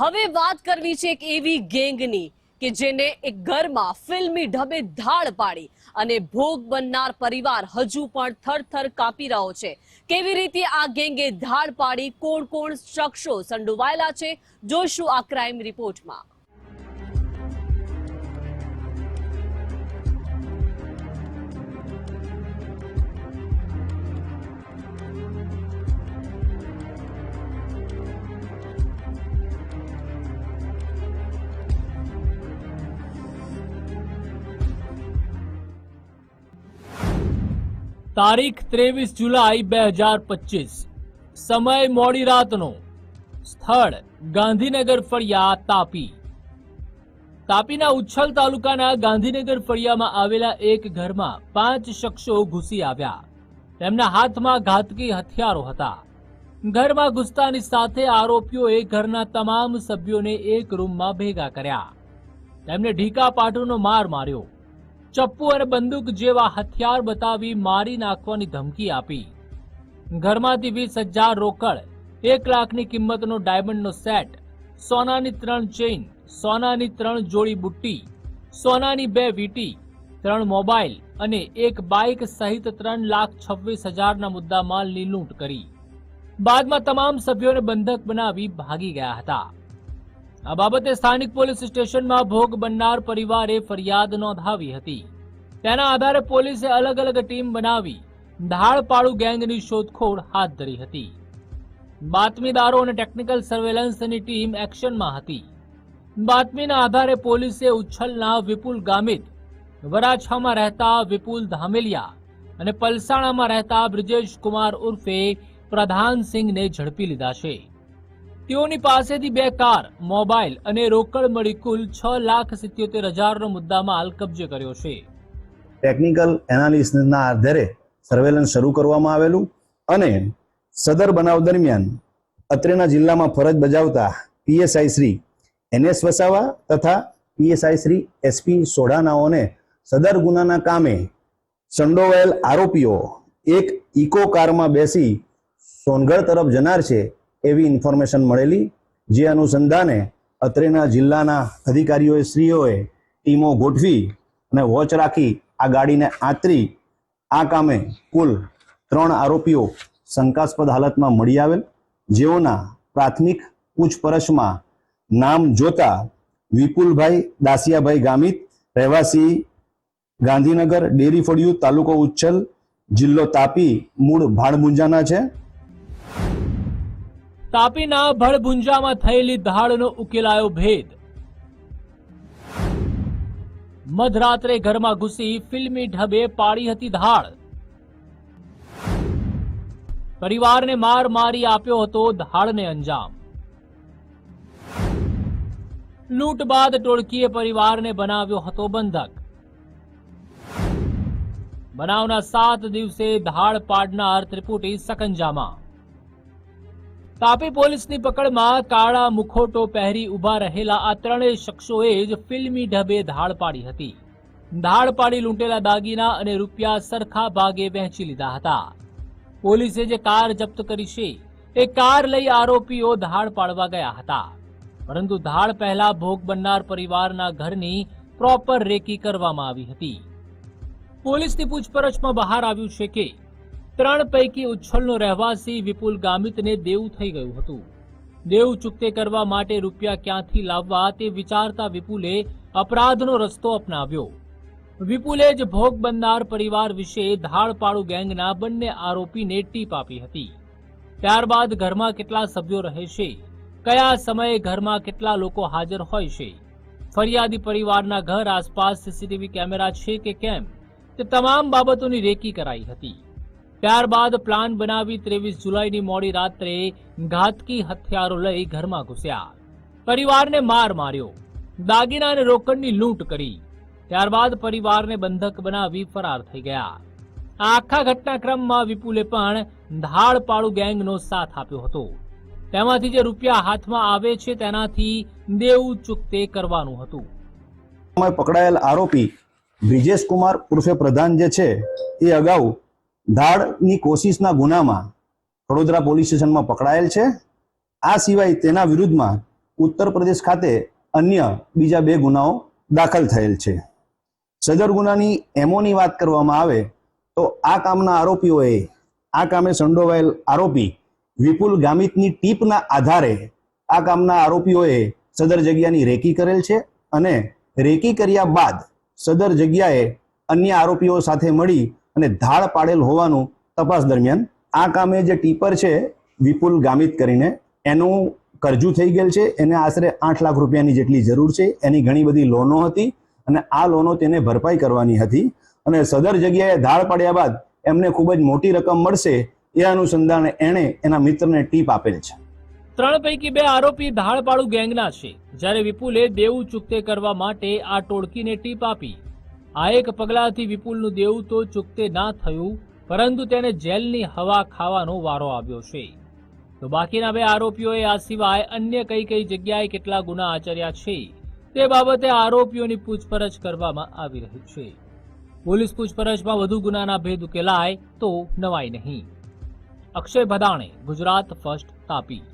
હવે વાત કરવી છે એક એવી ગેંગની કે જેને એક ઘરમાં ફિલ્મી ઢબે ધાડ પાડી અને ભોગ બનનાર પરિવાર હજુ પણ થરથર કાપી રહ્યો છે. કેવી રીતે આ ગેંગે ધાડ પાડી કોણ કોણ શખ્સો સંડોવાયેલા છે જોશું આ ક્રાઇમ રિપોર્ટમાં. તારીખ ત્રેવીસ જુલાઈ બે હજાર પચીસ. સમય મોડી રાતનો. સ્થળ ગાંધીનગર ફળિયા, તાપી. તાપીના ઉચ્છલ તાલુકાના ગાંધીનગર ફળિયામાં આવેલા એક ઘરમાં પાંચ શખ્સો ઘૂસી આવ્યા. તેમના હાથમાં ઘાતકી હથિયારો હતા. ઘરમાં ઘૂસતાની સાથે આરોપીઓએ ઘરના તમામ સભ્યોને એક રૂમમાં ભેગા કર્યા. તેમને ઢીકા પાટુનો માર માર્યો. ચપ્પુ અને બંદૂક જેવા હથિયાર બતાવી મારી નાખવાની ધમકી આપી. ઘરમાંથી વીસ હજાર રોકડ, એક લાખની કિંમતનો ડાયમંડનો સેટ, સોનાની ત્રણ ચેઇન, સોનાની ત્રણ જોડી બુટ્ટી, સોનાની બે વીટી, ત્રણ મોબાઈલ અને એક બાઇક સહિત ત્રણ લાખ છવ્વીસ હજારના મુદ્દામાલની લૂંટ કરી. બાદમાં તમામ સભ્યોને બંધક બનાવી ભાગી ગયા હતા. આ બાબતે સ્થાનિક પોલીસ સ્ટેશનમાં ભોગ બનનાર પરિવારે ફરિયાદ નોંધાવી હતી. તેના આધારે પોલીસે અલગ અલગ ટીમ બનાવી ધાડપાડુ ગેંગની શોધખોળ હાથ ધરી હતી. બાતમીદારો અને ટેકનિકલ સર્વેલન્સની ટીમ એક્શનમાં હતી. બાતમીના આધારે પોલીસે ઉચ્છલના વિપુલ ગામિત, વરાછામાં રહેતા વિપુલ ધામેલિયા અને પલસાણામાં રહેતા બ્રિજેશ કુમાર ઉર્ફે પ્રધાનસિંહને ઝડપી લીધા છે. તેઓની પાસેથી બે કાર, મોબાઈલ અને રોકડ મળી કુલ છ લાખ સિત્યોતેર હજારનો મુદ્દામાલ કબજે કર્યો છે. ટેકનિકલ એનાલિસિસના આધારે સર્વેલન્સ શરૂ કરવામાં આવેલું અને સદર બનાવ દરમિયાન અત્રેના જિલ્લામાં ફરજ બજાવતા પીએસઆઈ શ્રી એનએસ વસાવા તથા પીએસઆઈ શ્રી એસપી સોઢાનાઓને સદર ગુનાના કામે સંડોવાયેલ આરોપીઓ એક ઇકો કારમાં બેસી સોનગઢ તરફ જનાર છે એવી ઇન્ફોર્મેશન મળેલી, જે અનુસંધાને અત્રેના જિલ્લાના અધિકારીઓએ શ્રીઓએ ટીમો ગોઠવી અને વોચ રાખી આ ગાડીને આંતરી. આ કામે કુલ ત્રણ આરોપીઓ શંકાસ્પદ હાલતમાં મળી આવેલ. જેઓના પ્રાથમિક પૂછપરછમાં નામ જોતા વિપુલભાઈ દાસિયાભાઈ ગામિત, રહેવાસી ગાંધીનગર ડેરી ફળિયું તાલુકો ઉચ્છલ જિલ્લો તાપી, મૂળ ભાડમુંજાના છે. તાપીના ભળભુંજામાં થયેલી ધાડનો ઉકેલાયો ભેદ. મધરાત્રે ઘરમાં ઘૂસી ફિલ્મી ઢબે પાડી હતી ધાડ. પરિવારને માર મારી આપ્યો હતો ધાડને અંજામ. લૂંટ બાદ ટોળકીએ પરિવારને બનાવ્યો હતો બંધક. બનાવના સાત દિવસે ધાડ પાડનાર ત્રિપુટી સકંજામાં. તાપી પોલીસની પકડમાં કાળા મુખોટો પહેરી ઊભા રહેલા આ ત્રણેય શખ્સોએ જ ફિલ્મી ઢબે ધાડ પાડી હતી. ધાડ પાડી લૂંટેલા દાગીના અને રૂપિયા સરખા ભાગે વહેંચી લીધા હતા. પોલીસે જે કાર જપ્ત કરી છે, એ કાર લઈ આરોપીઓ ધાડ પાડવા ગયા હતા. પરંતુ ધાડ પહેલા ભોગ બનનાર પરિવારના ઘરની પ્રોપર રેકી કરવામાં આવી હતી. પોલીસની પૂછપરછમાં બહાર આવ્યું છે કે ત્રણ પૈકી ઉચ્છલનો રહેવાસી વિપુલ ગામિતને દેવું થઈ ગયું હતું. દેવ ચૂકતે કરવા માટે રૂપિયા ક્યાંથી લાવવા તે વિચારતા વિપુલે અપરાધનો રસ્તો અપનાવ્યો. વિપુલે જ ભોગ બનનાર પરિવાર વિશે ધાડપાડુ ગેંગના બંને આરોપીને ટીપ આપી હતી. ત્યારબાદ ઘરમાં કેટલા સભ્યો રહે છે કયા સમયે ઘરમાં કેટલા લોકો હાજર હોય છે? ફરિયાદી પરિવારના ઘર આસપાસ સીસીટીવી કેમેરા છે કે કેમ? તે તમામ બાબતોની રેકી કરાઈ હતી. ત્યારબાદ પ્લાન બનાવી ત્રેવીસ જુલાઈની મોડી રાત્રે ઘાતકી હથિયારો લઈ ઘરમાં ઘૂસ્યા. પરિવારને માર માર્યો. દાગીના અને રોકડની લૂંટ કરી. ત્યારબાદ પરિવારને બંધક બનાવી ફરાર થઈ ગયા. આખા ઘટનાક્રમમાં વિપુલે પણ ધાડપાડુ ગેંગનો સાથ આપ્યો હતો. તેમાંથી જે રૂપિયા હાથમાં આવે છે તેનાથી દેવું ચૂકતે કરવાનું હતું. પકડાયેલ આરોપી બ્રિજેશ કુમાર ઉર્ફે પ્રધાન જે છે, એ અગાઉ ધાડની કોશિશના ગુનામાં વડોદરા પોલીસ સ્ટેશનમાં પકડાયેલ છે. આ સિવાય તેના વિરુદ્ધમાં ઉત્તર પ્રદેશ ખાતે અન્ય બીજા બે ગુનાઓ દાખલ થયેલ છે. સદર ગુનાની એમોની વાત કરવામાં આવે તો આ કામના આરોપીઓએ આ કામે સંડોવાયેલ આરોપી વિપુલ ગામિતની ટીપના આધારે આ કામના આરોપીઓએ સદર જગ્યાની રેકી કરેલ છે અને રેકી કર્યા બાદ સદર જગ્યાએ અન્ય આરોપીઓ સાથે મળી અને ધાડ પાડેલ હોવાનું તપાસ દરમિયાન આ કામે જે ટીપર છે, વિપુલ ગામિત કરીને એનું કરજું થઈ ગયેલ છે. એને આશરે આઠ લાખ રૂપિયાની જેટલી જરૂર છે. એની ઘણી બધી લોનો હતી અને આ લોનો તેને ભરપાઈ કરવાની હતી અને સદર જગ્યાએ ધાડ પાડ્યા બાદ એમને ખૂબ જ મોટી રકમ મળશે એ અનુસંધાને એણે એના મિત્રને ટીપ આપેલ છે. ત્રણ પૈકી બે આરોપી ધાડપાડુ ગેંગના છે. જ્યારે વિપુલે દેવું ચૂકતે કરવા માટે આ ટોળકીને ટીપ આપી આ એક પગલાથી વિપુલનું દેવું તો ચૂકતે ના થયું, પરંતુ તેને જેલની હવા ખાવાનો વારો આવ્યો છે. તો બાકીના બે આરોપીઓએ આ સિવાય અન્ય કઈ કઈ જગ્યાએ કેટલા ગુના આચર્યા છે, તે બાબતે આરોપીઓની પૂછપરછ કરવામાં આવી રહી છે. પોલીસ પૂછપરછમાં વધુ ગુનાના ભેદ ઉકેલાય તો નવાય નહીં. અક્ષય ભદાણે, ગુજરાત ફર્સ્ટ તાપી.